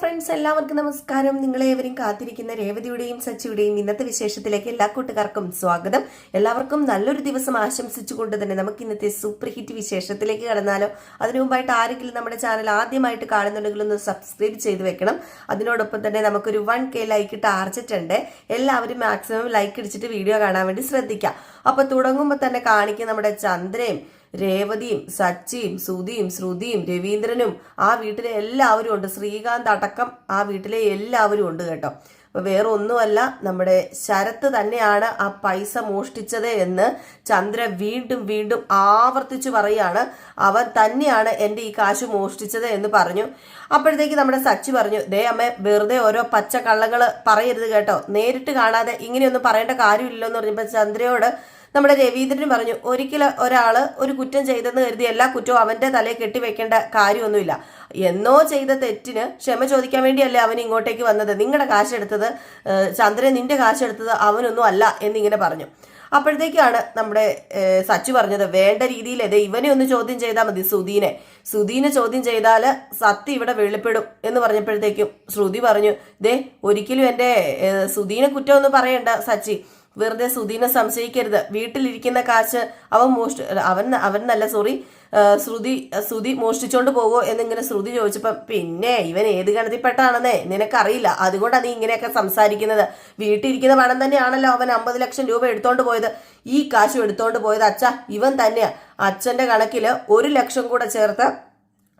Friends എല്ലാവർക്കും നമസ്കാരം. നിങ്ങളെ നിങ്ങളേവരും കാത്തിരിക്കുന്ന രേവതിയുടെയും സച്ചിയുടെയും ഇന്നത്തെ വിശേഷത്തിലേക്ക് എല്ലാ കൂട്ടുകാർക്കും സ്വാഗതം. എല്ലാവർക്കും നല്ലൊരു ദിവസം ആശംസിച്ചുകൊണ്ട് തന്നെ നമുക്ക് ഇന്നത്തെ സൂപ്പർ ഹിറ്റ് വിശേഷത്തിലേക്ക് കടന്നാലോ. അതിനു മുമ്പായിട്ട് ആരെങ്കിലും നമ്മുടെ ചാനൽ ആദ്യമായിട്ട് കാണുന്നുണ്ടെങ്കിൽ ഒന്ന് സബ്സ്ക്രൈബ് ചെയ്ത് വെക്കണം. അതിനോടൊപ്പം തന്നെ നമുക്കൊരു വൺ കെ ലൈക്ക് ടാർജറ്റ് ഉണ്ട് എല്ലാവരും മാക്സിമം ലൈക്ക് അടിച്ചിട്ട് വീഡിയോ കാണാൻ വേണ്ടി ശ്രദ്ധിക്കാം. അപ്പൊ തുടങ്ങുമ്പോൾ തന്നെ കാണിക്കുന്ന നമ്മുടെ ചന്ദ്രയും രേവതിയും സച്ചിയും സുധിയും ശ്രുതിയും രവീന്ദ്രനും ആ വീട്ടിലെ എല്ലാവരും ഉണ്ട്. ശ്രീകാന്ത് അടക്കം ആ വീട്ടിലെ എല്ലാവരും ഉണ്ട് കേട്ടോ. അപ്പൊ വേറെ ഒന്നുമല്ല നമ്മുടെ ശരത്ത് തന്നെയാണ് ആ പൈസ മോഷ്ടിച്ചത് എന്ന് ചന്ദ്ര വീണ്ടും വീണ്ടും ആവർത്തിച്ചു പറയാണ് അവൻ തന്നെയാണ് എന്റെ ഈ കാശ് മോഷ്ടിച്ചത് എന്ന് പറഞ്ഞു. അപ്പോഴത്തേക്ക് നമ്മുടെ സച്ചി പറഞ്ഞു ദേ അമ്മ വെറുതെ ഓരോ പച്ച പറയരുത് കേട്ടോ. നേരിട്ട് കാണാതെ ഇങ്ങനെയൊന്നും പറയേണ്ട കാര്യമില്ലെന്ന് പറഞ്ഞപ്പോൾ ചന്ദ്രയോട് നമ്മുടെ രവീന്ദ്രൻ പറഞ്ഞു ഒരിക്കലും ഒരാൾ ഒരു കുറ്റം ചെയ്തെന്ന് കരുതി എല്ലാ കുറ്റവും അവന്റെ തലയിൽ കെട്ടിവെക്കേണ്ട കാര്യമൊന്നുമില്ല. എന്നോ ചെയ്ത തെറ്റിന് ക്ഷമ ചോദിക്കാൻ വേണ്ടിയല്ലേ അവൻ ഇങ്ങോട്ടേക്ക് വന്നത്? നിങ്ങളുടെ കാശെടുത്തത് ചന്ദ്രൻ നിന്റെ കാശെടുത്തത് അവനൊന്നും അല്ല എന്നിങ്ങനെ പറഞ്ഞു. അപ്പോഴത്തേക്കാണ് നമ്മുടെ സച്ചു പറഞ്ഞത് വേണ്ട രീതിയിൽ അതെ ഇവനെ ഒന്ന് ചോദ്യം ചെയ്താൽ മതി സുധീനെ. സുധീനെ ചോദ്യം ചെയ്താൽ സത്യം ഇവിടെ വെളിപ്പെടും എന്ന് പറഞ്ഞപ്പോഴത്തേക്കും ശ്രുതി പറഞ്ഞു ദേ ഒരിക്കലും എന്റെ സുധീനെ കുറ്റം ഒന്നും പറയണ്ട സച്ചി. വെറുതെ സുധീനെ സംശയിക്കരുത്. വീട്ടിലിരിക്കുന്ന കാശ് അവൻ മോഷ്ടി അവൻ അവൻ നല്ല സോറി ശ്രുതി ശ്രുതി മോഷ്ടിച്ചോണ്ട് പോവോ എന്നിങ്ങനെ ശ്രുതി ചോദിച്ചപ്പം പിന്നെ ഇവൻ ഏത് ഗണത്തിൽപ്പെട്ടാണെന്നേ? നിനക്കറിയില്ല. അതുകൊണ്ടാണ് നീ ഇങ്ങനെയൊക്കെ സംസാരിക്കുന്നത്. വീട്ടിലിരിക്കുന്ന പണം തന്നെയാണല്ലോ അവൻ അമ്പത് ലക്ഷം രൂപ എടുത്തോണ്ട് പോയത്. ഈ കാശും എടുത്തോണ്ട് പോയത് അച്ഛ ഇവൻ തന്നെയാ. അച്ഛന്റെ കണക്കിൽ ഒരു ലക്ഷം കൂടെ ചേർത്ത്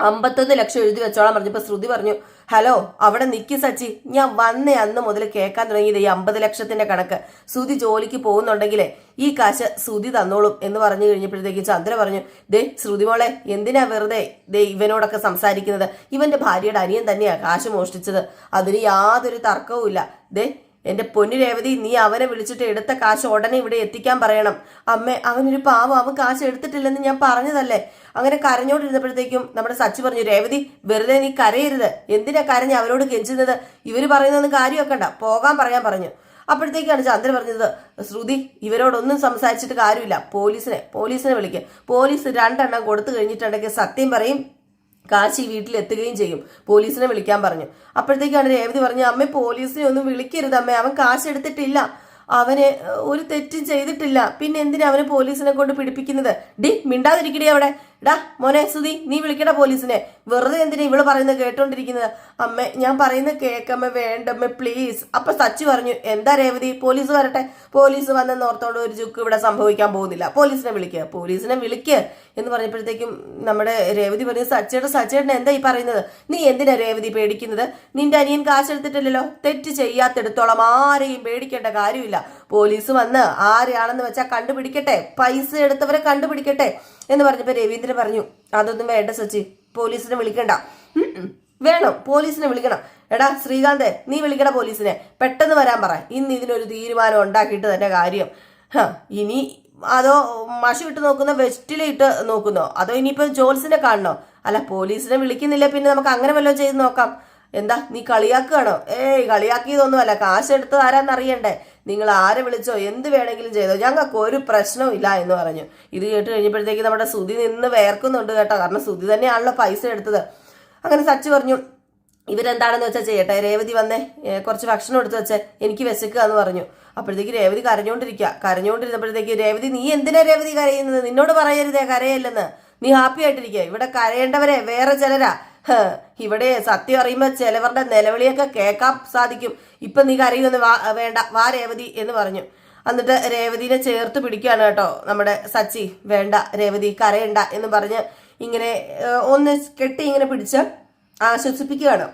അമ്പത്തൊന്ന് ലക്ഷം എഴുതി വെച്ചോളാം പറഞ്ഞപ്പോ ശ്രുതി പറഞ്ഞു ഹലോ അവിടെ നിക്കി സച്ചി. ഞാൻ വന്ന അന്ന് മുതൽ കേൾക്കാൻ തുടങ്ങിയത് ഈ അമ്പത് ലക്ഷത്തിന്റെ കണക്ക്. സുതി ജോലിക്ക് പോകുന്നുണ്ടെങ്കിലേ ഈ കാശ് സുതി തന്നോളും എന്ന് പറഞ്ഞു കഴിഞ്ഞപ്പോഴത്തേക്ക് ചന്ദ്ര പറഞ്ഞു ദേ ശ്രുതിമോളെ എന്തിനാ വെറുതെ ദേ ഇവനോടൊക്കെ സംസാരിക്കുന്നത്? ഇവന്റെ ഭാര്യയുടെ അനിയൻ തന്നെയാ കാശ് മോഷ്ടിച്ചത്. അതിന് യാതൊരു തർക്കവും ഇല്ല ദേ എന്റെ പൊന്നു രേവതി നീ അവനെ വിളിച്ചിട്ട് എടുത്ത കാശ് ഉടനെ ഇവിടെ എത്തിക്കാൻ പറയണം. അമ്മേ അവനൊരു പാവം അവൻ കാശ് എടുത്തിട്ടില്ലെന്ന് ഞാൻ പറഞ്ഞതല്ലേ? അങ്ങനെ കരഞ്ഞോണ്ടിരുന്നപ്പോഴത്തേക്കും നമ്മുടെ സച്ചി പറഞ്ഞു രേവതി വെറുതെ നീ കരയരുത്. എന്തിനാ കരഞ്ഞ് അവരോട് കെഞ്ചുന്നത്? ഇവർ പറയുന്നൊന്നും കാര്യമൊക്കണ്ട. പോകാൻ പറയാൻ പറഞ്ഞു. അപ്പോഴത്തേക്കാണ് ചന്ദ്രൻ പറഞ്ഞത് ശ്രുതി ഇവരോടൊന്നും സംസാരിച്ചിട്ട് കാര്യമില്ല. പോലീസിനെ പോലീസിനെ വിളിക്കുക പോലീസ് രണ്ടെണ്ണം കൊടുത്തു കഴിഞ്ഞിട്ടുണ്ടെങ്കിൽ സത്യം പറയും കാശ് വീട്ടിൽ എത്തുകയും ചെയ്യും. പോലീസിനെ വിളിക്കാൻ പറഞ്ഞു. അപ്പോഴത്തേക്കാണ് രേവതി പറഞ്ഞു അമ്മ പോലീസിനെ ഒന്നും വിളിക്കരുത് അമ്മ അവൻ കാശ് എടുത്തിട്ടില്ല. അവന് ഒരു തെറ്റും ചെയ്തിട്ടില്ല. പിന്നെ എന്തിനാ അവന് പോലീസിനെ കൊണ്ട് പിടിപ്പിക്കുന്നത്? ഡി മിണ്ടാതിരിക്കടി അവിടെ. ഡാ മോനെ സുധി നീ വിളിക്കട പോലീസിനെ. വെറുതെ എന്തിനാ ഇവൾ പറയുന്നത് കേട്ടോണ്ടിരിക്കുന്നത്? അമ്മ ഞാൻ പറയുന്നത് കേക്കമ്മ വേണ്ടമ്മ പ്ലീസ് അപ്പൊ സച്ചി പറഞ്ഞു എന്താ രേവതി പോലീസ് വരട്ടെ. പോലീസ് വന്നെന്ന് ഓർത്തോണ്ട് ഒരു ചുക്ക് ഇവിടെ സംഭവിക്കാൻ പോകുന്നില്ല. പോലീസിനെ വിളിക്കുക പോലീസിനെ വിളിക്കുക എന്ന് പറഞ്ഞപ്പോഴത്തേക്കും നമ്മുടെ രേവതി പറഞ്ഞു സച്ചേട്ടൻ സച്ചേട്ടൻ എന്താ ഈ പറയുന്നത്? നീ എന്തിനാ രേവതി പേടിക്കുന്നത്? നിന്റെ അനിയൻ കാശെടുത്തിട്ടില്ലല്ലോ? തെറ്റ് ചെയ്യാത്തെടുത്തോളം ആരെയും പേടിക്കേണ്ട കാര്യമില്ല. പോലീസ് വന്ന് ആരെയാണെന്ന് വെച്ചാൽ കണ്ടുപിടിക്കട്ടെ പൈസ എടുത്തവരെ കണ്ടുപിടിക്കട്ടെ എന്ന് പറഞ്ഞപ്പോ രവീന്ദ്രൻ പറഞ്ഞു അതൊന്നും വേണ്ട സച്ചി പോലീസിനെ വിളിക്കണ്ട. വേണം പോലീസിനെ വിളിക്കണം. എടാ ശ്രീകാന്തെ നീ വിളിക്കണ പോലീസിനെ. പെട്ടെന്ന് വരാൻ പറ. ഇന്ന് ഇതിനൊരു തീരുമാനം ഉണ്ടാക്കിയിട്ട് തന്നെ കാര്യം. ഇനി അതോ മഷി ഇട്ട് നോക്കുന്ന വെസ്റ്റിലിട്ട് നോക്കുന്നോ അതോ ഇനിയിപ്പോ ജോൽസിനെ കാണണോ? അല്ല പോലീസിനെ വിളിക്കുന്നില്ല പിന്നെ നമുക്ക് അങ്ങനെ വല്ലതും ചെയ്ത് നോക്കാം. എന്താ നീ കളിയാക്കുകയാണോ? ഏയ് കളിയാക്കിയതൊന്നുമല്ല കാശെടുത്തത് ആരാന്ന് അറിയണ്ടേ നിങ്ങൾ ആരെ വിളിച്ചോ എന്ത് വേണമെങ്കിലും ചെയ്തോ. ഞങ്ങൾക്ക് ഒരു പ്രശ്നവും ഇല്ല എന്ന് പറഞ്ഞു. ഇത് കേട്ട് കഴിഞ്ഞപ്പോഴത്തേക്ക് നമ്മുടെ സുതി നിന്ന് വേർക്കുന്നുണ്ട് കേട്ടോ. കാരണം സുതി തന്നെയാണല്ലോ പൈസ എടുത്തത്. അങ്ങനെ സച്ച് പറഞ്ഞു ഇവരെന്താണെന്ന് വെച്ചാൽ ചെയ്യട്ടെ. രേവതി വന്നേ. കുറച്ച് ഭക്ഷണം എടുത്ത് വെച്ചേ. എനിക്ക് വിശക്കുക എന്ന് പറഞ്ഞു. അപ്പോഴത്തേക്ക് രേവതി കരഞ്ഞുകൊണ്ടിരിക്കുക കരഞ്ഞുകൊണ്ടിരുന്നപ്പോഴത്തേക്ക് രേവതി നീ എന്തിനാ രേവതി കരയുന്നത്? നിന്നോട് പറയരുതേ. കരയല്ലെന്ന്. നീ ഹാപ്പി ആയിട്ടിരിക്കുക. ഇവിടെ കരയേണ്ടവരെ വേറെ ചിലരാ. ഇവിടെ സത്യം അറിയുമ്പോൾ ചിലവരുടെ നിലവിളിയൊക്കെ കേൾക്കാൻ സാധിക്കും. ഇപ്പം നീ കരയുമെന്ന് വാ വേണ്ട വാ രേവതി എന്ന് പറഞ്ഞു. എന്നിട്ട് രേവതിനെ ചേർത്ത് പിടിക്കുകയാണ് കേട്ടോ നമ്മുടെ സച്ചി. വേണ്ട രേവതി കരയണ്ട എന്ന് പറഞ്ഞ് ഇങ്ങനെ ഒന്ന് കെട്ടി ഇങ്ങനെ പിടിച്ച് ആശ്വസിപ്പിക്കുകയാണ്.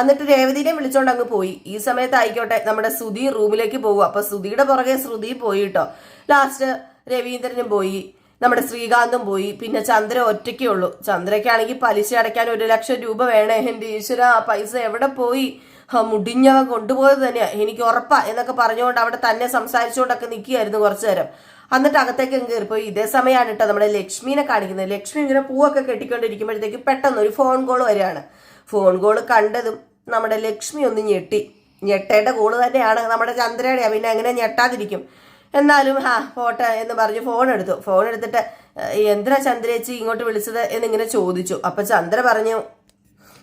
എന്നിട്ട് രേവതിനെ വിളിച്ചോണ്ട് അങ്ങ് പോയി. ഈ സമയത്ത് ആയിക്കോട്ടെ നമ്മുടെ സുധി റൂമിലേക്ക് പോകും അപ്പൊ സുധിയുടെ പുറകെ ശ്രുതി പോയി കേട്ടോ. ലാസ്റ്റ് രവീന്ദ്രനും പോയി. നമ്മുടെ ശ്രീകാന്തും പോയി. പിന്നെ ചന്ദ്ര ഒറ്റയ്ക്കേ ഉള്ളൂ. ചന്ദ്രയ്ക്കാണെങ്കിൽ പലിശ അടയ്ക്കാൻ ഒരു ലക്ഷം രൂപ വേണേ. എന്റെ ഈശ്വര ആ പൈസ എവിടെ പോയി? ആ, മുടിഞ്ഞവൻ കൊണ്ടുപോയത് തന്നെയാ. എനിക്ക് ഉറപ്പാ എന്നൊക്കെ പറഞ്ഞുകൊണ്ട് അവിടെ തന്നെ സംസാരിച്ചുകൊണ്ടൊക്കെ നിൽക്കുകയായിരുന്നു കുറച്ചു നേരം. എന്നിട്ട് അകത്തേക്ക് കയറിപ്പോയി ഇതേ സമയമാണ് കേട്ടോ നമ്മുടെ ലക്ഷ്മീനെ കാണിക്കുന്നത്. ലക്ഷ്മി ഇങ്ങനെ പൂവൊക്കെ കെട്ടിക്കൊണ്ടിരിക്കുമ്പോഴത്തേക്ക് പെട്ടെന്ന് ഒരു ഫോൺ കോൾ വരികയാണ്. ഫോൺ കോൾ കണ്ടതും നമ്മുടെ ലക്ഷ്മി ഒന്ന് ഞെട്ടി. ഞെട്ടേണ്ട കോൾ തന്നെയാണ് നമ്മുടെ ചന്ദ്രയുടെ പിന്നെ എങ്ങനെ ഞെട്ടാതിരിക്കും. എന്നാലും ഹാ പോട്ടെ എന്ന് പറഞ്ഞ് ഫോൺ എടുത്തു. ഫോൺ എടുത്തിട്ട് "ഏഹ്, എന്തിനാ ചന്ദ്രേച്ചി ഇങ്ങോട്ട് വിളിച്ചത്? എന്നിങ്ങനെ ചോദിച്ചു. അപ്പൊ ചന്ദ്ര പറഞ്ഞു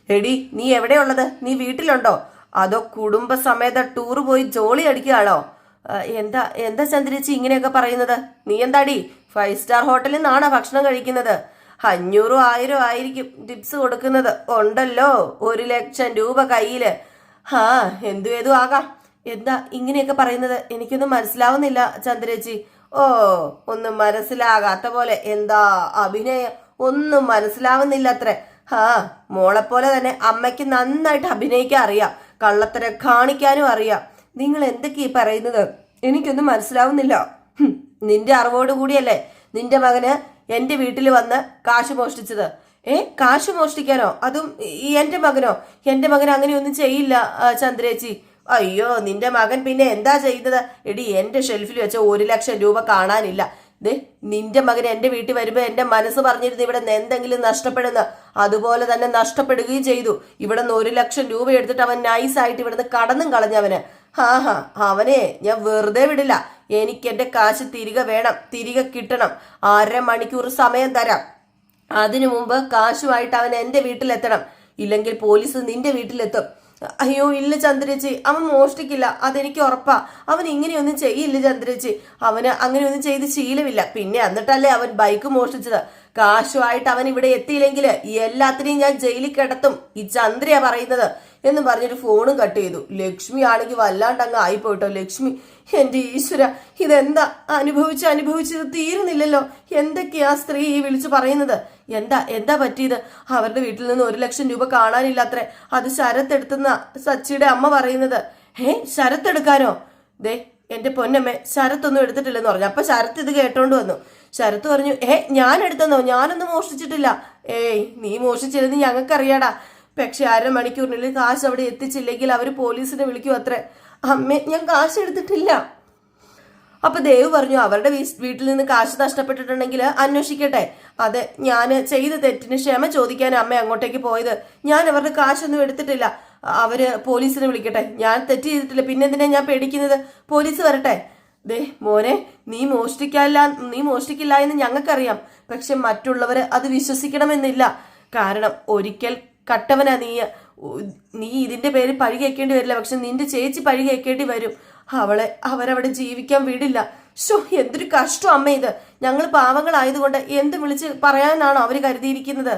എടി നീ എവിടെയുള്ളത്? നീ വീട്ടിലുണ്ടോ? അതോ കുടുംബസമേത ടൂർ പോയി ജോളി അടിക്കുകയാണോ? എന്താ എന്താ ചന്ദ്രേച്ചി ഇങ്ങനെയൊക്കെ പറയുന്നത്? നീ എന്താടി ഫൈവ് സ്റ്റാർ ഹോട്ടലിൽ നിന്നാണോ ഭക്ഷണം കഴിക്കുന്നത്? അഞ്ഞൂറും ആയിരം ആയിരിക്കും ടിപ്സ് കൊടുക്കുന്നത്. ഉണ്ടല്ലോ ഒരു ലക്ഷം രൂപ കയ്യിൽ. ഹാ എന്തു ഏതു ആകാം. എന്താ ഇങ്ങനെയൊക്കെ പറയുന്നത്? എനിക്കൊന്നും മനസ്സിലാവുന്നില്ല ചന്ദ്രേച്ചി. ഓ ഒന്നും മനസ്സിലാകാത്ത പോലെ എന്താ അഭിനയം? ഒന്നും മനസ്സിലാവുന്നില്ല അത്രേ ഹാ മോളെപ്പോലെ തന്നെ അമ്മയ്ക്ക് നന്നായിട്ട് അഭിനയിക്കാൻ അറിയാം. കള്ളത്തരം കാണിക്കാനും അറിയാം. നിങ്ങൾ എന്തൊക്കെയാ പറയുന്നത്? എനിക്കൊന്നും മനസ്സിലാവുന്നില്ല. നിന്റെ അറിവോട് കൂടിയല്ലേ നിന്റെ മകന് എന്റെ വീട്ടിൽ വന്ന് കാശ് മോഷ്ടിച്ചത്? ഏ കാശ് മോഷ്ടിക്കാനോ? അതും എന്റെ മകനോ? എന്റെ മകൻ അങ്ങനെയൊന്നും ചെയ്യില്ല ചന്ദ്രേച്ചി. അയ്യോ നിന്റെ മകൻ പിന്നെ എന്താ ചെയ്യുന്നത്? എടി എന്റെ ഷെൽഫിൽ വെച്ച ഒരു ലക്ഷം രൂപ കാണാനില്ല. ദേ നിന്റെ മകൻ എന്റെ വീട്ടിൽ വരുമ്പോ എന്റെ മനസ്സ് പറഞ്ഞിരുന്നു ഇവിടെ നിന്ന് എന്തെങ്കിലും നഷ്ടപ്പെടുന്ന. അതുപോലെ തന്നെ നഷ്ടപ്പെടുകയും ചെയ്തു. ഇവിടെ നിന്ന് ഒരു ലക്ഷം രൂപ എടുത്തിട്ട് അവൻ നൈസായിട്ട് ഇവിടുന്ന് കടന്നും കളഞ്ഞവന് ഹാ ഹാ അവനെ ഞാൻ വെറുതെ വിടില്ല. എനിക്ക് എന്റെ കാശ് തിരികെ വേണം തിരികെ കിട്ടണം. അര മണിക്കൂർ സമയം തരാം. അതിനു മുമ്പ് കാശുമായിട്ട് അവൻ എന്റെ വീട്ടിലെത്തണം. ഇല്ലെങ്കിൽ പോലീസ് നിന്റെ വീട്ടിലെത്തും. അയ്യോ ഇല്ല ചന്ദ്രജി. അവൻ മോഷ്ടിക്കില്ല. അതെനിക്ക് ഉറപ്പാ. അവൻ ഇങ്ങനെയൊന്നും ചെയ്യില്ല ചന്ദ്രജി. അവന് അങ്ങനെയൊന്നും ചെയ്ത് ശീലമില്ല. പിന്നെ എന്നിട്ടല്ലേ അവൻ ബൈക്ക് മോഷ്ടിച്ചത്? കാശുമായിട്ട് അവൻ ഇവിടെ എത്തിയില്ലെങ്കിൽ എല്ലാത്തിനെയും ഞാൻ ജയിലിൽ കിടത്തും. ഈ ചന്ദ്രയാ പറയുന്നത്. എന്ന് പറഞ്ഞൊരു ഫോണും കട്ട് ചെയ്തു. ലക്ഷ്മി ആണെങ്കിൽ വല്ലാണ്ട് അങ്ങ് ആയിപ്പോയിട്ടോ? ലക്ഷ്മി എന്റെ ഈശ്വര ഇതെന്താ? അനുഭവിച്ച് അനുഭവിച്ചത് തീരുന്നില്ലല്ലോ. എന്തൊക്കെയാ സ്ത്രീ ഈ വിളിച്ചു പറയുന്നത്? എന്താ എന്താ പറ്റിയത്? അവരുടെ വീട്ടിൽ നിന്ന് ഒരു ലക്ഷം രൂപ കാണാനില്ലാത്രേ. അത് ശരത്തെടുത്തുന്ന സച്ചിയുടെ അമ്മ പറയുന്നത്. ഏ ശരത്തെടുക്കാനോ? ദേ എന്റെ പൊന്നമ്മ ശരത്തൊന്നും എടുത്തിട്ടില്ലെന്ന് പറഞ്ഞു. അപ്പൊ ശരത്ത് ഇത് കേട്ടോണ്ട് വന്നു. ശരത്ത് പറഞ്ഞു ഏ ഞാൻ എടുത്തെന്നോ? ഞാനൊന്നും മോഷ്ടിച്ചിട്ടില്ല. ഏയ് നീ മോഷിച്ചിരുന്ന് ഞങ്ങൾക്കറിയാടാ. പക്ഷെ അരമണിക്കൂറിനുള്ളിൽ കാശ് അവിടെ എത്തിച്ചില്ലെങ്കിൽ അവർ പോലീസിനെ വിളിക്കും അത്രേ. അമ്മേ ഞാൻ കാശ് എടുത്തിട്ടില്ല. അപ്പൊ ദേവ് പറഞ്ഞു അവരുടെ വീട്ടിൽ നിന്ന് കാശ് നഷ്ടപ്പെട്ടിട്ടുണ്ടെങ്കിൽ അന്വേഷിക്കട്ടെ. അതെ ഞാൻ ചെയ്ത തെറ്റിന് ക്ഷമ ചോദിക്കാൻ അമ്മ അങ്ങോട്ടേക്ക് പോയത്. ഞാൻ അവരുടെ കാശൊന്നും എടുത്തിട്ടില്ല. അവർ പോലീസിനെ വിളിക്കട്ടെ. ഞാൻ തെറ്റ് ചെയ്തിട്ടില്ല. പിന്നെന്തിനാ ഞാൻ പേടിക്കുന്നത്? പോലീസ് വരട്ടെ. ദേ മോനെ നീ മോഷ്ടിക്കില്ല നീ മോഷ്ടിക്കില്ല എന്ന് ഞങ്ങൾക്കറിയാം. പക്ഷെ മറ്റുള്ളവര് അത് വിശ്വസിക്കണമെന്നില്ല. കാരണം ഒരിക്കൽ കട്ടവനാ നീ. നീ ഇതിന്റെ പേര് പഴി കേൾക്കേണ്ടി വരില്ല. പക്ഷെ നിന്റെ ചേച്ചി പഴി കേൾക്കേണ്ടി വരും. അവളെ അവരവിടെ ജീവിക്കാൻ വിടില്ല. ഷോ എന്തൊരു കഷ്ടം അമ്മ ഇത്. ഞങ്ങൾ പാവങ്ങളായതുകൊണ്ട് എന്ത് വിളിച്ച് പറയാനാണോ അവർ കരുതിയിരിക്കുന്നത്?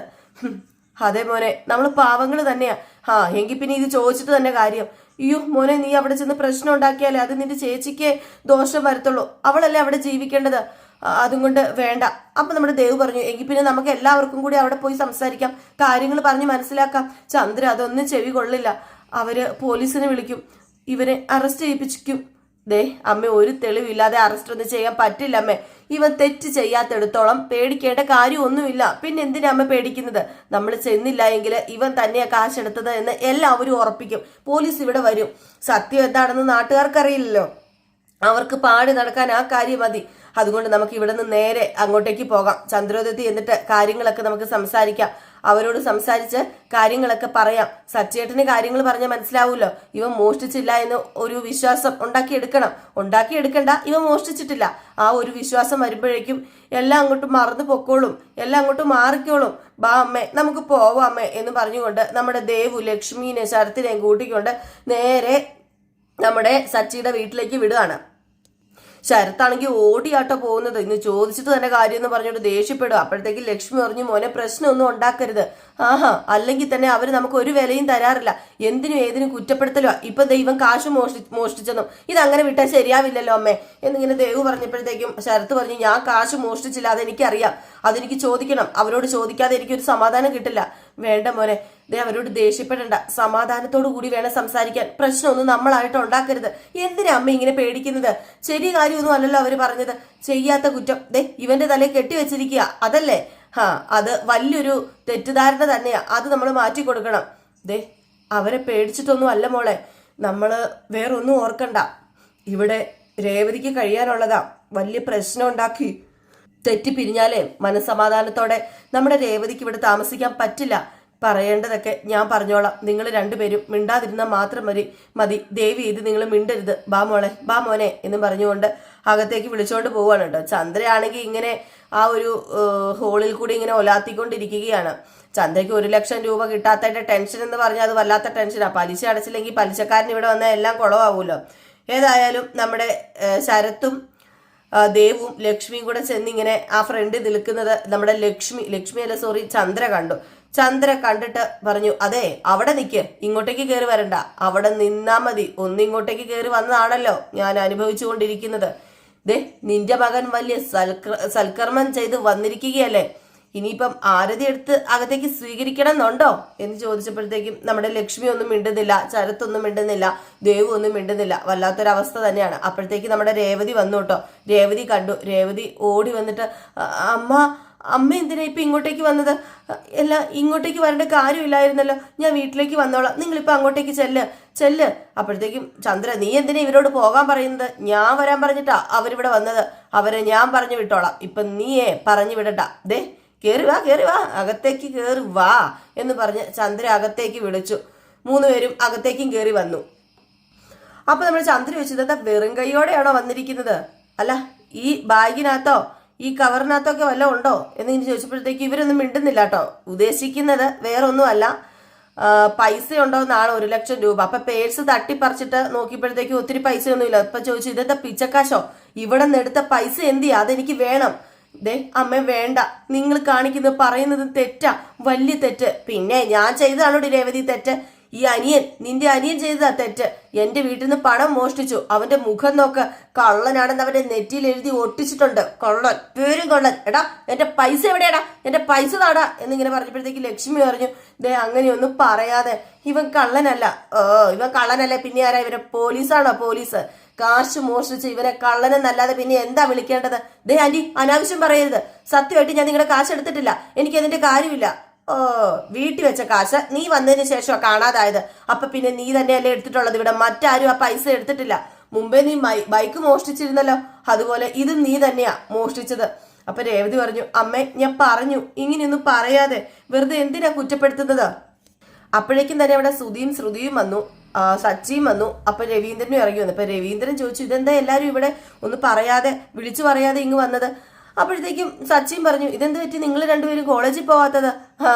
അതെ മോനെ നമ്മൾ പാവങ്ങൾ തന്നെയാ. ആ എങ്കിൽ പിന്നെ ഇത് ചോദിച്ചിട്ട് തന്നെ കാര്യം. അയ്യോ മോനെ നീ അവിടെ ചെന്ന് പ്രശ്നം ഉണ്ടാക്കിയാലേ അത് നിന്റെ ചേച്ചിക്ക് ദോഷം വരത്തുള്ളൂ. അവളല്ലേ അവിടെ ജീവിക്കേണ്ടത്? അതും കൊണ്ട് വേണ്ട. അപ്പൊ നമ്മുടെ ദേവ് പറഞ്ഞു എങ്കിൽ പിന്നെ നമുക്ക് എല്ലാവർക്കും കൂടി അവിടെ പോയി സംസാരിക്കാം. കാര്യങ്ങൾ പറഞ്ഞ് മനസ്സിലാക്കാം. ചന്ദ്ര അതൊന്നും ചെവി കൊള്ളില്ല. അവർ പോലീസിനെ വിളിക്കും. ഇവരെ അറസ്റ്റ് ചെയ്യിപ്പിക്കും. ദേ അമ്മ ഒരു തെളിവില്ലാതെ അറസ്റ്റ് ഒന്നും ചെയ്യാൻ പറ്റില്ല അമ്മേ. ഇവൻ തെറ്റ് ചെയ്യാത്തെടുത്തോളം പേടിക്കേണ്ട കാര്യമൊന്നുമില്ല. പിന്നെ എന്തിനാ അമ്മ പേടിക്കുന്നത്? നമ്മൾ ചെന്നില്ല എങ്കിൽ ഇവൻ തന്നെയാ കാശെടുത്തത് എന്ന് എല്ലാവരും ഉറപ്പിക്കും. പോലീസ് ഇവിടെ വരും. സത്യം എന്താണെന്ന് നാട്ടുകാർക്കറിയില്ലല്ലോ. അവർക്ക് പാടി നടക്കാൻ ആ കാര്യം മതി. അതുകൊണ്ട് നമുക്ക് ഇവിടെ നിന്ന് നേരെ അങ്ങോട്ടേക്ക് പോകാം. ചന്ദ്രോദയത്തിൽ എന്നിട്ട് കാര്യങ്ങളൊക്കെ നമുക്ക് സംസാരിക്കാം. അവരോട് സംസാരിച്ച് കാര്യങ്ങളൊക്കെ പറയാം. സച്ചേട്ടന് കാര്യങ്ങൾ പറഞ്ഞാൽ മനസ്സിലാവുമല്ലോ ഇവ മോഷ്ടിച്ചില്ല എന്ന് ഒരു വിശ്വാസം ഉണ്ടാക്കിയെടുക്കണം. ഉണ്ടാക്കിയെടുക്കണ്ട ഇവ മോഷ്ടിച്ചിട്ടില്ല. ആ ഒരു വിശ്വാസം വരുമ്പോഴേക്കും എല്ലാം അങ്ങോട്ട് മറന്നു പൊക്കോളും. എല്ലാം അങ്ങോട്ട് മാറിക്കോളും. ബാ അമ്മേ നമുക്ക് പോവാം അമ്മേ എന്ന് പറഞ്ഞുകൊണ്ട് നമ്മുടെ ദേവു ലക്ഷ്മീനെ ശരത്തിനെയും കൂട്ടിക്കൊണ്ട് നേരെ നമ്മുടെ സച്ചിയുടെ വീട്ടിലേക്ക് വിടുകയാണ്. ശരത്താണെങ്കിൽ ഓടിയാട്ടോ പോകുന്നത്. ഇന്ന് ചോദിച്ചിട്ട് തന്നെ കാര്യം എന്ന് പറഞ്ഞുകൊണ്ട് ദേഷ്യപ്പെടും അപ്പോഴത്തേക്ക് ലക്ഷ്മി പറഞ്ഞു മോനെ പ്രശ്നമൊന്നും ഉണ്ടാക്കരുത്. ആഹാ അല്ലെങ്കിൽ തന്നെ അവർ നമുക്ക് ഒരു വിലയും തരാറില്ല. എന്തിനും ഏതിനും കുറ്റപ്പെടുത്തലോ ഇപ്പൊ ദൈവം കാശ് മോഷി മോഷ്ടിച്ചെന്നും. ഇത് അങ്ങനെ വിട്ടാൽ ശരിയാവില്ലല്ലോ അമ്മേ. എന്നിങ്ങനെ ദേവ് പറഞ്ഞപ്പോഴത്തേക്കും ശരത്ത് പറഞ്ഞു ഞാൻ കാശ് മോഷ്ടിച്ചില്ല അതെനിക്കറിയാം. അതെനിക്ക് ചോദിക്കണം. അവരോട് ചോദിക്കാതെ എനിക്കൊരു സമാധാനം കിട്ടില്ല. വേണ്ട മോനെ. ദേ അവരോട് ദേഷ്യപ്പെടണ്ട. സമാധാനത്തോടു കൂടി വേണം സംസാരിക്കാൻ. പ്രശ്നമൊന്നും നമ്മളായിട്ട് ഉണ്ടാക്കരുത്. എന്തിനാ അമ്മ ഇങ്ങനെ പേടിക്കുന്നത്? ചെറിയ കാര്യമൊന്നും അല്ലല്ലോ അവർ പറഞ്ഞത്. ചെയ്യാത്ത കുറ്റം. ദേ ഇവന്റെ തലയിൽ കെട്ടിവെച്ചിരിക്കുക അതല്ലേ? ഹാ അത് വലിയൊരു തെറ്റിദ്ധാരണ തന്നെയാ. അത് നമ്മൾ മാറ്റി കൊടുക്കണം. ദേ അവരെ പേടിച്ചിട്ടൊന്നും അല്ല മോളെ. നമ്മൾ വേറൊന്നും ഓർക്കണ്ട. ഇവിടെ രേവതിക്ക് കഴിയാനുള്ളതാ. വലിയ പ്രശ്നം ഉണ്ടാക്കി. തെറ്റി പിരിഞ്ഞാലേ മനസ്സമാധാനത്തോടെ നമ്മുടെ രേവതിക്ക് ഇവിടെ താമസിക്കാൻ പറ്റില്ല. പറയേണ്ടതൊക്കെ ഞാൻ പറഞ്ഞോളാം. നിങ്ങൾ രണ്ടുപേരും മിണ്ടാതിരുന്നാൽ മാത്രം മതി. മതി. ദേവി ഇത് നിങ്ങൾ മിണ്ടരുത്. ബാ മോളെ. ബാ മോനെ എന്ന് പറഞ്ഞുകൊണ്ട് അകത്തേക്ക് വിളിച്ചുകൊണ്ട് പോവാണ് കേട്ടോ. ചന്ദ്രയാണെങ്കിൽ ഇങ്ങനെ ആ ഒരു ഹോളിൽ കൂടി ഇങ്ങനെ ഒലാത്തിക്കൊണ്ടിരിക്കുകയാണ്. ചന്ദ്രയ്ക്ക് ഒരു ലക്ഷം രൂപ കിട്ടാത്തതിന്റെ ടെൻഷൻ എന്ന് പറഞ്ഞാൽ അത് വല്ലാത്ത ടെൻഷനാണ് പലിശ അടച്ചില്ലെങ്കിൽ പലിശക്കാരൻ ഇവിടെ വന്നാൽ എല്ലാം കുളമാവുമല്ലോ ഏതായാലും നമ്മുടെ ശരത്തും ദേവും ലക്ഷ്മിയും കൂടെ ചെന്നിങ്ങനെ ആ ഫ്രണ്ട് നിൽക്കുന്നത് നമ്മുടെ ലക്ഷ്മി ലക്ഷ്മി അല്ല സോറി ചന്ദ്ര കണ്ടു. ചന്ദ്ര കണ്ടിട്ട് പറഞ്ഞു അതെ അവിടെ നിൽക്ക് ഇങ്ങോട്ടേക്ക് കയറി വരണ്ട. അവിടെ നിന്നാ മതി. ഒന്ന് ഇങ്ങോട്ടേക്ക് കയറി വന്നതാണല്ലോ ഞാൻ അനുഭവിച്ചുകൊണ്ടിരിക്കുന്നത്. ദേ നിന്റെ മകൻ വലിയ സൽക്ര സൽക്കർമ്മം ചെയ്ത് വന്നിരിക്കുകയല്ലേ? ഇനിയിപ്പം ആരതി എടുത്ത് അകത്തേക്ക് സ്വീകരിക്കണം എന്നുണ്ടോ എന്ന് ചോദിച്ചപ്പോഴത്തേക്കും നമ്മുടെ ലക്ഷ്മി ഒന്നും മിണ്ടുന്നില്ല ശരത്തൊന്നും മിണ്ടുന്നില്ല ദേവു ഒന്നും മിണ്ടുന്നില്ല. വല്ലാത്തൊരവസ്ഥ തന്നെയാണ്. അപ്പോഴത്തേക്ക് നമ്മുടെ രേവതി വന്നു കേട്ടോ. രേവതി കണ്ടു. രേവതി ഓടി വന്നിട്ട് അമ്മ അമ്മ എന്തിനാ ഇപ്പൊ ഇങ്ങോട്ടേക്ക് വന്നത്? അല്ല ഇങ്ങോട്ടേക്ക് വരേണ്ട കാര്യമില്ലായിരുന്നല്ലോ ഞാൻ വീട്ടിലേക്ക് വന്നോളാം. നിങ്ങളിപ്പോൾ അങ്ങോട്ടേക്ക് ചെല്ല് ചെല്ല്. അപ്പോഴത്തേക്കും ചന്ദ്ര നീ എന്തിനാ ഇവരോട് പോകാൻ പറയുന്നത്? ഞാൻ വരാൻ പറഞ്ഞിട്ടാ അവരിവിടെ വന്നത്. അവരെ ഞാൻ പറഞ്ഞു വിട്ടോളാം. ഇപ്പൊ നീയേ പറഞ്ഞു വിടണ്ട. ദേ കേറി വാ കയറി വാ. അകത്തേക്ക് കയറി വാ എന്ന് പറഞ്ഞ് ചന്ദ്ര അകത്തേക്ക് വിളിച്ചു. മൂന്നുപേരും അകത്തേക്കും കയറി വന്നു. അപ്പൊ നമ്മൾ ചന്ദ്ര ചോദിച്ചത് എന്താ വെറും കൈയോടെയാണോ വന്നിരിക്കുന്നത്? അല്ല ഈ ബാഗിനകത്തോ ഈ കവറിനകത്തോ ഒക്കെ വല്ലതും ഉണ്ടോ? എന്ന് ഇനി ചോദിച്ചപ്പോഴത്തേക്ക് ഇവരൊന്നും മിണ്ടുന്നില്ല കേട്ടോ. ഉദ്ദേശിക്കുന്നത് വേറൊന്നുമല്ല. പൈസ ഉണ്ടോ എന്നാണ് ഒരു ലക്ഷം രൂപ. അപ്പൊ പേഴ്സ് തട്ടിപ്പറിച്ചിട്ട് നോക്കിയപ്പോഴത്തേക്ക് ഒത്തിരി പൈസ ഒന്നുമില്ല അപ്പൊ ചോദിച്ചു ഇതെന്താ പിച്ചക്കാശോ? ഇവിടെ നിന്ന് എടുത്ത പൈസ എന്തിയാ? അതെനിക്ക് വേണം. ദേ അമ്മ വേണ്ട. നിങ്ങൾ കാണിക്കുന്നത് പറയുന്നത് തെറ്റാ. വലിയ തെറ്റ്. പിന്നെ ഞാൻ ചെയ്തതാണോ രേവതി തെറ്റ്? ഈ അനിയൻ നിന്റെ അനിയൻ ചെയ്തതാ തെറ്റ്. എന്റെ വീട്ടിൽ നിന്ന് പണം മോഷ്ടിച്ചു. അവന്റെ മുഖം നോക്ക്. കള്ളനാണെന്ന് അവന്റെ നെറ്റിയിൽ എഴുതി ഒട്ടിച്ചിട്ടുണ്ട്. കൊള്ളൻ പേരും കൊള്ളൻ. എടാ എന്റെ പൈസ എവിടെയാടാ? എന്റെ പൈസ താടാ. എന്നിങ്ങനെ പറഞ്ഞപ്പോഴത്തേക്ക് ലക്ഷ്മി പറഞ്ഞു ദേ അങ്ങനെയൊന്നും പറയാതെ. ഇവൻ കള്ളനല്ല. ഓ ഇവൻ കള്ളനല്ല? പിന്നെ ആരാ? ഇവരെ പോലീസാണോ പോലീസ്? കാശ് മോഷ്ടിച്ച ഇവനെ കള്ളനെന്നല്ലാതെ പിന്നെ എന്താ വിളിക്കേണ്ടത്? ദേ ആന്റി അനാവശ്യം പറയരുത്. സത്യമായിട്ട് ഞാൻ നിങ്ങളുടെ കാശ് എടുത്തിട്ടില്ല. എനിക്ക് അതിന്റെ കാര്യമില്ല. ഓ വീട്ടിൽ വെച്ച കാശ് നീ വന്നതിന് ശേഷം കാണാതായത്. അപ്പൊ പിന്നെ നീ തന്നെയല്ലേ എടുത്തിട്ടുള്ളത്? ഇവിടെ മറ്റാരും ആ പൈസ എടുത്തിട്ടില്ല. മുമ്പേ നീ ബൈക്ക് മോഷ്ടിച്ചിരുന്നല്ലോ. അതുപോലെ ഇതും നീ തന്നെയാ മോഷ്ടിച്ചത്. അപ്പൊ രേവതി പറഞ്ഞു അമ്മേ ഞാൻ പറഞ്ഞു. ഇങ്ങനെയൊന്നും പറയാതെ വെറുതെ എന്തിനാ കുറ്റപ്പെടുത്തുന്നത്? അപ്പോഴേക്കും തന്നെ അവിടെ ശ്രുതിയും ശ്രുതിയും വന്നു. സച്ചിയും വന്നു. അപ്പൊ രവീന്ദ്രനും ഇറങ്ങി വന്നു. അപ്പൊ രവീന്ദ്രൻ ചോദിച്ചു ഇതെന്താ എല്ലാരും ഇവിടെ ഒന്ന് പറയാതെ വിളിച്ചു പറയാതെ ഇങ്ങ് വന്നത്? അപ്പോഴത്തേക്കും സച്ചിൻ പറഞ്ഞു ഇതെന്ത് പറ്റി? നിങ്ങൾ രണ്ടുപേരും കോളേജിൽ പോവാത്തത്? ഹാ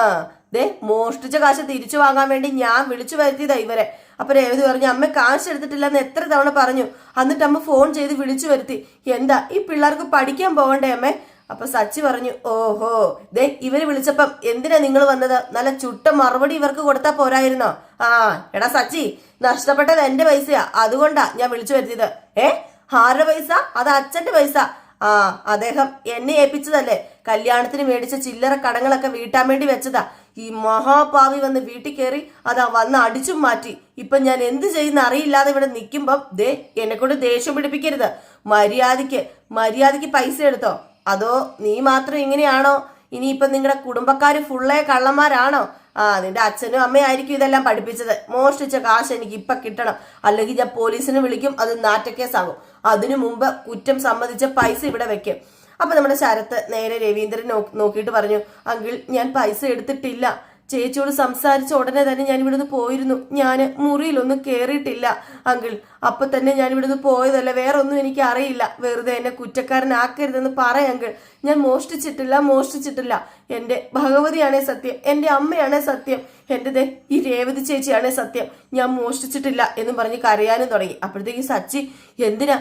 ദേ മോഷ്ടിച്ച കാശ് തിരിച്ചു വാങ്ങാൻ വേണ്ടി ഞാൻ വിളിച്ചു വരുത്തിയതാ ഇവരെ. അപ്പൊ രേവതി പറഞ്ഞു അമ്മ കാശ് എടുത്തിട്ടില്ല എന്ന് എത്ര തവണ പറഞ്ഞു. എന്നിട്ട് അമ്മ ഫോൺ ചെയ്ത് വിളിച്ചു വരുത്തി. എന്താ ഈ പിള്ളേർക്ക് പഠിക്കാൻ പോകണ്ടേ അമ്മേ? അപ്പൊ സച്ചി പറഞ്ഞു ഓഹോ ദേ ഇവർ വിളിച്ചപ്പം എന്തിനാ നിങ്ങൾ വന്നത്? നല്ല ചുട്ട മറുപടി ഇവർക്ക് കൊടുത്താ പോരായിരുന്നോ? ആ എടാ സച്ചി നഷ്ടപ്പെട്ടത് എന്റെ പൈസയാ. അതുകൊണ്ടാ ഞാൻ വിളിച്ചു വരുത്തിയത്. ഏ ആരുടെ പൈസ? അത് അച്ഛന്റെ പൈസ. ആ അദ്ദേഹം എന്നെ ഏൽപ്പിച്ചതല്ലേ. കല്യാണത്തിന് മേടിച്ച ചില്ലറ കടങ്ങളൊക്കെ വീട്ടാൻ വേണ്ടി വെച്ചതാ. ഈ മഹാപാവി വന്ന് വീട്ടിൽ കയറി അതാ വന്ന് അടിച്ചും മാറ്റി. ഇപ്പൊ ഞാൻ എന്ത് ചെയ്യുന്ന അറിയില്ലാതെ ഇവിടെ നിൽക്കുമ്പം ദേ എന്നെ കൊണ്ട് ദേഷ്യം പിടിപ്പിക്കരുത്. മര്യാദയ്ക്ക് മര്യാദയ്ക്ക് പൈസ എടുത്തോ. അതോ നീ മാത്രം ഇങ്ങനെയാണോ? ഇനിയിപ്പം നിങ്ങളുടെ കുടുംബക്കാർ ഫുള്ളേ കള്ളന്മാരാണോ? ആ നിന്റെ അച്ഛനും അമ്മയും ആയിരിക്കും ഇതെല്ലാം പഠിപ്പിച്ചത്. മോഷ്ടിച്ച കാശ് എനിക്ക് ഇപ്പൊ കിട്ടണം. അല്ലെങ്കിൽ ഞാൻ പോലീസിനെ വിളിക്കും അത് നാറ്റക്കേസാകും. അതിനു മുമ്പ് കുറ്റം സമ്മതിച്ച പൈസ ഇവിടെ വെക്കും. അപ്പൊ നമ്മുടെ ശരത്ത് നേരെ രവീന്ദ്രൻ നോക്കിയിട്ട് പറഞ്ഞു അങ്കിൾ ഞാൻ പൈസ എടുത്തിട്ടില്ല. ചേച്ചിയോട് സംസാരിച്ച ഉടനെ തന്നെ ഞാൻ ഇവിടുന്ന് പോയിരുന്നു. ഞാൻ മുറിയിലൊന്നും കേറിയിട്ടില്ല അങ്കിൾ. അപ്പൊ തന്നെ ഞാൻ ഇവിടുന്ന് പോയതല്ല? വേറെ ഒന്നും എനിക്ക് അറിയില്ല. വെറുതെ എന്നെ കുറ്റക്കാരനാക്കരുതെന്ന് പറയാം അങ്കിൾ. ഞാൻ മോഷ്ടിച്ചിട്ടില്ല മോഷ്ടിച്ചിട്ടില്ല. എന്റെ ഭഗവതിയാണേ സത്യം. എന്റെ അമ്മയാണേ സത്യം. എന്റെ ഈ രേവതി ചേച്ചിയാണേ സത്യം. ഞാൻ മോഷ്ടിച്ചിട്ടില്ല എന്ന് പറഞ്ഞ് കരയാനും തുടങ്ങി. അപ്പോഴത്തേക്ക് സച്ചി എന്തിനാ?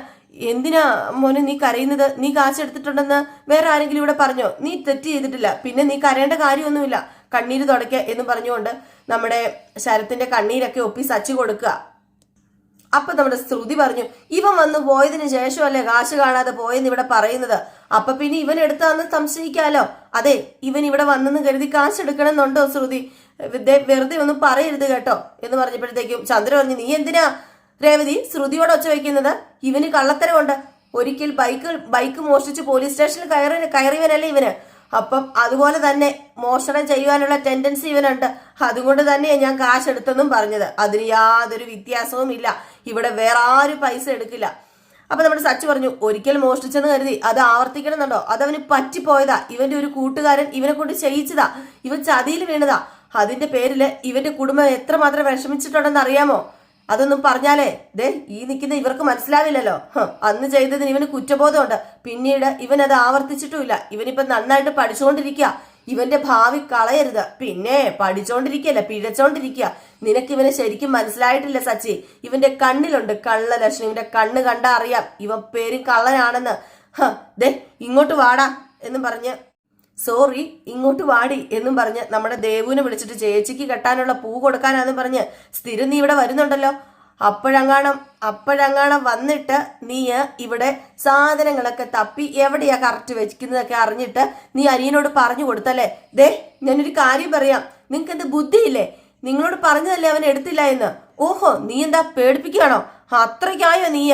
എന്തിനാ മോനെ നീ കരയുന്നത്? നീ കാശെടുത്തിട്ടുണ്ടെന്ന് വേറെ ആരെങ്കിലും ഇവിടെ പറഞ്ഞോ? നീ തെറ്റ് ചെയ്തിട്ടില്ല. പിന്നെ നീ കരയേണ്ട കാര്യമൊന്നുമില്ല. കണ്ണീര് തുടയ്ക്കുക എന്ന് പറഞ്ഞുകൊണ്ട് നമ്മുടെ ശരത്തിന്റെ കണ്ണീരൊക്കെ ഒപ്പി സച്ചു കൊടുക്കുക. അപ്പൊ നമ്മുടെ ശ്രുതി പറഞ്ഞു ഇവൻ വന്ന് പോയതിനു ശേഷമല്ലേ കാശ് കാണാതെ പോയെന്ന് ഇവിടെ പറയുന്നത്. അപ്പൊ പിന്നെ ഇവൻ എടുത്താന്ന് സംശയിക്കാലോ? അതെ ഇവൻ ഇവിടെ വന്നെന്ന് കരുതി കാശ് എടുക്കണമെന്നുണ്ടോ ശ്രുതി? വെറുതെ ഒന്നും പറയരുത് കേട്ടോ എന്ന് പറഞ്ഞപ്പോഴത്തേക്കും ചന്ദ്ര പറഞ്ഞു നീ എന്തിനാ രേവതി ശ്രുതിയോട് ഒച്ച വയ്ക്കുന്നത് ഇവന് കള്ളത്തരമുണ്ട്. ഒരിക്കൽ ബൈക്ക് ബൈക്ക് മോഷ്ടിച്ച് പോലീസ് സ്റ്റേഷനിൽ കയറി കയറിയവനല്ലേ ഇവന്? അപ്പം അതുപോലെ തന്നെ മോഷണം ചെയ്യുവാനുള്ള ടെൻഡൻസി ഇവനുണ്ട്. അതുകൊണ്ട് തന്നെ ഞാൻ കാശ് എടുത്തെന്നും പറഞ്ഞത്. അതിന് യാതൊരു വ്യത്യാസവും ഇല്ല. ഇവിടെ വേറെ ആരും പൈസ എടുക്കില്ല. അപ്പൊ നമ്മുടെ സച്ച് പറഞ്ഞു ഒരിക്കൽ മോഷ്ടിച്ചെന്ന് കരുതി അത് ആവർത്തിക്കണമെന്നുണ്ടോ? അതവന് പറ്റിപ്പോയതാ. ഇവന്റെ ഒരു കൂട്ടുകാരൻ ഇവനെ കൊണ്ട് ചെയ്യിച്ചതാ. ഇവൻ ചതിയിൽ വീണതാ. അതിന്റെ പേരിൽ ഇവന്റെ കുടുംബം എത്രമാത്രം വിഷമിച്ചിട്ടുണ്ടെന്ന് അറിയാമോ? അതൊന്നും പറഞ്ഞാലേ ദേ ഈ നിൽക്കുന്ന ഇവർക്ക് മനസ്സിലാവില്ലല്ലോ. അന്ന് ചെയ്തതിന് ഇവന് കുറ്റബോധമുണ്ട്. പിന്നീട് ഇവൻ അത് ആവർത്തിച്ചിട്ടുമില്ല. ഇവനിപ്പം നന്നായിട്ട് പഠിച്ചുകൊണ്ടിരിക്കുക. ഇവന്റെ ഭാവി കളയരുത്. പിന്നെ പഠിച്ചോണ്ടിരിക്കല്ല പിഴച്ചോണ്ടിരിക്കുക. നിനക്ക് ഇവനെ ശരിക്കും മനസ്സിലായിട്ടില്ല സച്ചി. ഇവന്റെ കണ്ണിലുണ്ട് കള്ള ലക്ഷണം. ഇവന്റെ കണ്ണ് കണ്ടാ അറിയാം. ഇവൻ പേര് കള്ളനാണെന്ന്. ഹ ദേ ഇങ്ങോട്ട് വാടാ എന്ന് പറഞ്ഞ് സോറി ഇങ്ങോട്ട് വാടി എന്നും പറഞ്ഞ് നമ്മുടെ ദേവുവിനെ വിളിച്ചിട്ട് ചേച്ചിക്ക് കെട്ടാനുള്ള പൂ കൊടുക്കാനാന്നും പറഞ്ഞ് സ്ഥിരം നീ ഇവിടെ വരുന്നുണ്ടല്ലോ. അപ്പോഴങ്ങാണം അപ്പോഴങ്ങാണം വന്നിട്ട് നീ ഇവിടെ സാധനങ്ങളൊക്കെ തപ്പി എവിടെയാ കറക്റ്റ് വെക്കുന്നതൊക്കെ അറിഞ്ഞിട്ട് നീ അനിയനോട് പറഞ്ഞു കൊടുത്തല്ലേ? ദേ ഞാനൊരു കാര്യം പറയാം. നിങ്ങൾക്ക് എന്ത് ബുദ്ധിയില്ലേ? നിങ്ങളോട് പറഞ്ഞതല്ലേ അവൻ എടുത്തില്ല എന്ന്? ഓഹോ നീ എന്താ പേടിപ്പിക്കുകയാണോ? അത്രയ്ക്കായോ നീ?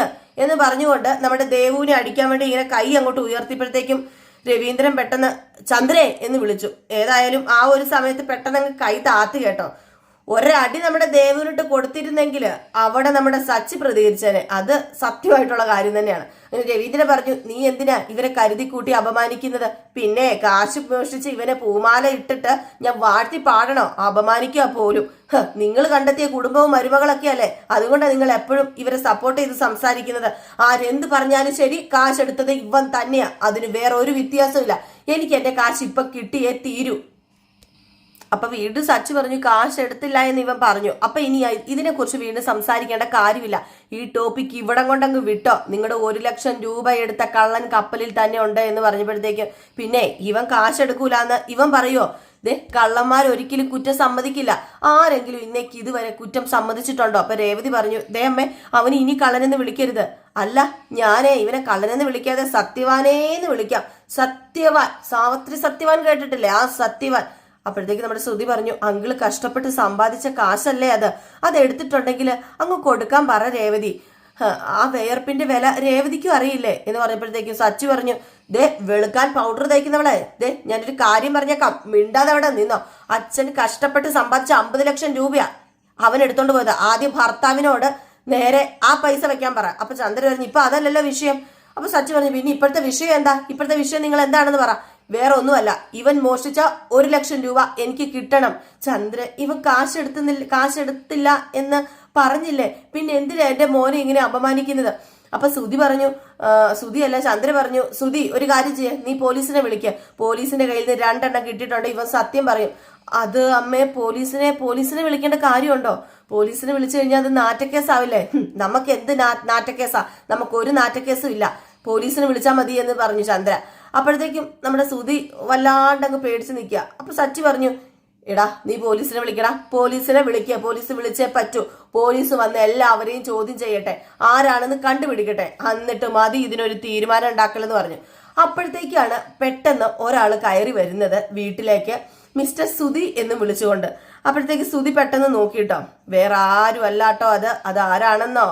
എന്ന് പറഞ്ഞുകൊണ്ട് നമ്മുടെ ദേവുവിനെ അടിക്കാൻ വേണ്ടി ഇങ്ങനെ കൈ അങ്ങോട്ട് ഉയർത്തിയപ്പോഴത്തേക്കും രവീന്ദ്രൻ പെട്ടെന്ന് ചന്ദ്രേ എന്ന് വിളിച്ചു. ഏതായാലും ആ ഒരു സമയത്ത് പെട്ടെന്ന് കൈ താത്തി കേട്ടോ. ഒരടി നമ്മുടെ ദേവനിട്ട് കൊടുത്തിരുന്നെങ്കിൽ അവിടെ നമ്മുടെ സച്ചി പ്രതികരിച്ചേനെ. അത് സത്യമായിട്ടുള്ള കാര്യം തന്നെയാണ്. അങ്ങനെ രവീന്ദ്രൻ പറഞ്ഞു നീ എന്തിനാ ഇവരെ കരുതി കൂട്ടി അപമാനിക്കുന്നത്? പിന്നെ കാശ് മോഷിച്ച് ഇവനെ പൂമാല ഇട്ടിട്ട് ഞാൻ വാഴ്ത്തി പാടണോ? അപമാനിക്കുക പോലും. നിങ്ങൾ കണ്ടെത്തിയ കുടുംബവും മരുമകളൊക്കെ അല്ലേ? അതുകൊണ്ടാണ് നിങ്ങൾ എപ്പോഴും ഇവരെ സപ്പോർട്ട് ചെയ്ത് സംസാരിക്കുന്നത്. ആരെന്ത് പറഞ്ഞാലും ശരി കാശ് എടുത്തത് ഇവൻ തന്നെയാ. അതിന് വേറെ ഒരു വ്യത്യാസമില്ല എനിക്ക് എന്റെ കാശ് ഇപ്പൊ കിട്ടിയേ തീരൂ. അപ്പൊ വീട് സച്ച് പറഞ്ഞു കാശ് എടുത്തില്ല എന്ന് ഇവൻ പറഞ്ഞു. അപ്പൊ ഇനി ഇതിനെക്കുറിച്ച് വീണ്ടും സംസാരിക്കേണ്ട കാര്യമില്ല. ഈ ടോപ്പിക് ഇവിടം കൊണ്ടങ്ങ് വിട്ടോ. നിങ്ങളുടെ ഒരു ലക്ഷം രൂപ എടുത്ത കള്ളൻ കപ്പലിൽ തന്നെ ഉണ്ട് എന്ന് പറഞ്ഞപ്പോഴത്തേക്കും പിന്നെ ഇവൻ കാശ് എടുക്കൂലെന്ന് ഇവൻ പറയുമോ ദേ കള്ളന്മാർ ഒരിക്കലും കുറ്റം സമ്മതിക്കില്ല. ആരെങ്കിലും ഇന്നേക്ക് ഇതുവരെ കുറ്റം സമ്മതിച്ചിട്ടുണ്ടോ? അപ്പൊ രേവതി പറഞ്ഞു ദേ അമ്മേ അവന് ഇനി കള്ളനെന്ന് വിളിക്കരുത്. അല്ല ഞാനേ ഇവനെ കള്ളനെന്ന് വിളിക്കാതെ സത്യവാനേന്ന് വിളിക്കാം. സത്യവാൻ സാവത്രി സത്യവാൻ കേട്ടിട്ടില്ലേ? ആ സത്യവാൻ. അപ്പോഴത്തേക്ക് നമ്മുടെ ശ്രുതി പറഞ്ഞു അങ്കിൾ കഷ്ടപ്പെട്ട് സമ്പാദിച്ച കാശല്ലേ അത്? അത് എടുത്തിട്ടുണ്ടെങ്കിൽ അങ്ങ് കൊടുക്കാൻ പറ രേവതി. ആ വേർപ്പിന്റെ വില രേവതിക്കും അറിയില്ലേ? എന്ന് പറഞ്ഞപ്പോഴത്തേക്കും സച്ചി പറഞ്ഞു ദേ വെളുക്കാൻ പൗഡർ തേക്കുന്നവളെ. ദേ ഞാനൊരു കാര്യം പറഞ്ഞേക്കാം. മിണ്ടാതെ അവിടെ നിന്നോ. അച്ഛൻ കഷ്ടപ്പെട്ട് സമ്പാദിച്ച അമ്പത് ലക്ഷം രൂപയാ അവൻ എടുത്തോണ്ട് പോയത്. ആദ്യം ഭർത്താവിനോട് നേരെ ആ പൈസ വെക്കാൻ പറ. അപ്പൊ ചന്ദ്രൻ പറഞ്ഞു ഇപ്പൊ അതല്ലല്ലോ വിഷയം. അപ്പൊ സച്ചി പറഞ്ഞു പിന്നെ ഇപ്പോഴത്തെ വിഷയം എന്താ? ഇപ്പോഴത്തെ വിഷയം നിങ്ങൾ എന്താണെന്ന് പറ. വേറെ ഒന്നുമല്ല ഇവൻ മോഷ്ടിച്ച ഒരു ലക്ഷം രൂപ എനിക്ക് കിട്ടണം. ചന്ദ്ര ഇവൻ കാശെടുത്തുന്നില്ല കാശെടുത്തില്ല എന്ന് പറഞ്ഞില്ലേ? പിന്നെ എന്തിനാ എന്റെ മോനെ ഇങ്ങനെ അപമാനിക്കുന്നത്? അപ്പൊ സുധി പറഞ്ഞു സുധി അല്ല ചന്ദ്ര പറഞ്ഞു സുധി ഒരു കാര്യം ചെയ്യ നീ പോലീസിനെ വിളിക്ക. പോലീസിന്റെ കയ്യിൽ നിന്ന് രണ്ടെണ്ണം കിട്ടിയിട്ടുണ്ട് ഇവൻ സത്യം പറയും. അത് അമ്മേ പോലീസിനെ പോലീസിനെ വിളിക്കേണ്ട കാര്യമുണ്ടോ? പോലീസിനെ വിളിച്ചു കഴിഞ്ഞാൽ അത് നാറ്റക്കേസാവില്ലേ? നമുക്ക് എന്ത് നാറ്റക്കേസാ? നമുക്ക് ഒരു നാറ്റക്കേസും ഇല്ല. പോലീസിനെ വിളിച്ചാൽ മതി എന്ന് പറഞ്ഞു ചന്ദ്ര. അപ്പോഴത്തേക്കും നമ്മുടെ സുതി വല്ലാണ്ടങ്ങ് പേടിച്ച് നിൽക്കുക. അപ്പൊ സച്ചി പറഞ്ഞു എടാ നീ പോലീസിനെ വിളിക്കടാ. പോലീസിനെ വിളിക്കുക പോലീസ് വിളിച്ചേ പറ്റൂ. പോലീസ് വന്ന് എല്ലാവരെയും ചോദ്യം ചെയ്യട്ടെ. ആരാണെന്ന് കണ്ടുപിടിക്കട്ടെ. എന്നിട്ട് മതി ഇതിനൊരു തീരുമാനം ഉണ്ടാക്കലെന്ന് പറഞ്ഞു. അപ്പോഴത്തേക്കാണ് പെട്ടെന്ന് ഒരാൾ കയറി വരുന്നത് വീട്ടിലേക്ക്. മിസ്റ്റർ സുധി എന്ന് വിളിച്ചുകൊണ്ട്. അപ്പോഴത്തേക്ക് സുധി പെട്ടെന്ന് നോക്കിട്ടോ വേറെ ആരും അല്ലാട്ടോ അത്? അത് ആരാണെന്നോ?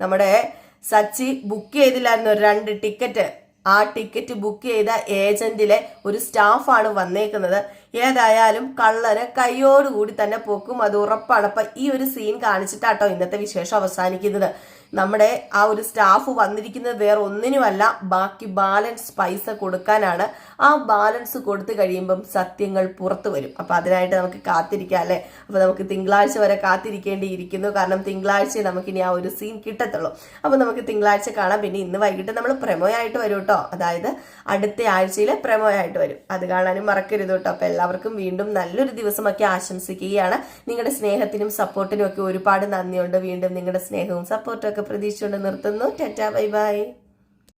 നമ്മുടെ സച്ചി ബുക്ക് ചെയ്തില്ലായിരുന്നു? രണ്ട് ടിക്കറ്റ്. ആ ടിക്കറ്റ് ബുക്ക് ചെയ്ത ഏജന്റിലെ ഒരു സ്റ്റാഫാണ് വന്നേക്കുന്നത്. ഏതായാലും കള്ളന് കൈയോടുകൂടി തന്നെ പോക്കും. അത് ഉറപ്പാണ്. അപ്പൊ ഈ ഒരു സീൻ കാണിച്ചിട്ടാട്ടോ ഇന്നത്തെ വിശേഷം അവസാനിക്കുന്നത്. നമ്മുടെ ആ ഒരു സ്റ്റാഫ് വന്നിരിക്കുന്നത് വേറെ ഒന്നിനുമല്ല ബാക്കി ബാലൻസ് പൈസ കൊടുക്കാനാണ്. ആ ബാലൻസ് കൊടുത്തു കഴിയുമ്പം സത്യങ്ങൾ പുറത്തു വരും. അപ്പൊ അതിനായിട്ട് നമുക്ക് കാത്തിരിക്കാം അല്ലെ? അപ്പൊ നമുക്ക് തിങ്കളാഴ്ച വരെ കാത്തിരിക്കേണ്ടിയിരിക്കുന്നു. കാരണം തിങ്കളാഴ്ച നമുക്കിനി ആ ഒരു സീൻ കിട്ടത്തുള്ളൂ. അപ്പൊ നമുക്ക് തിങ്കളാഴ്ച കാണാം. പിന്നെ ഇന്ന് വൈകിട്ട് നമ്മൾ പ്രമോയായിട്ട് വരും കേട്ടോ അതായത് അടുത്ത ആഴ്ചയിൽ പ്രമോയായിട്ട് വരും. അത് കാണാനും മറക്കരുത് കേട്ടോ. അപ്പൊ എല്ലാവർക്കും വീണ്ടും നല്ലൊരു ദിവസമൊക്കെ ആശംസിക്കുകയാണ്. നിങ്ങളുടെ സ്നേഹത്തിനും സപ്പോർട്ടിനും ഒക്കെ ഒരുപാട് നന്ദിയുണ്ട്. വീണ്ടും നിങ്ങളുടെ സ്നേഹവും സപ്പോർട്ടും ഒക്കെ പ്രതീക്ഷിച്ചുകൊണ്ട് നിർത്തുന്നു. Tata bye bye.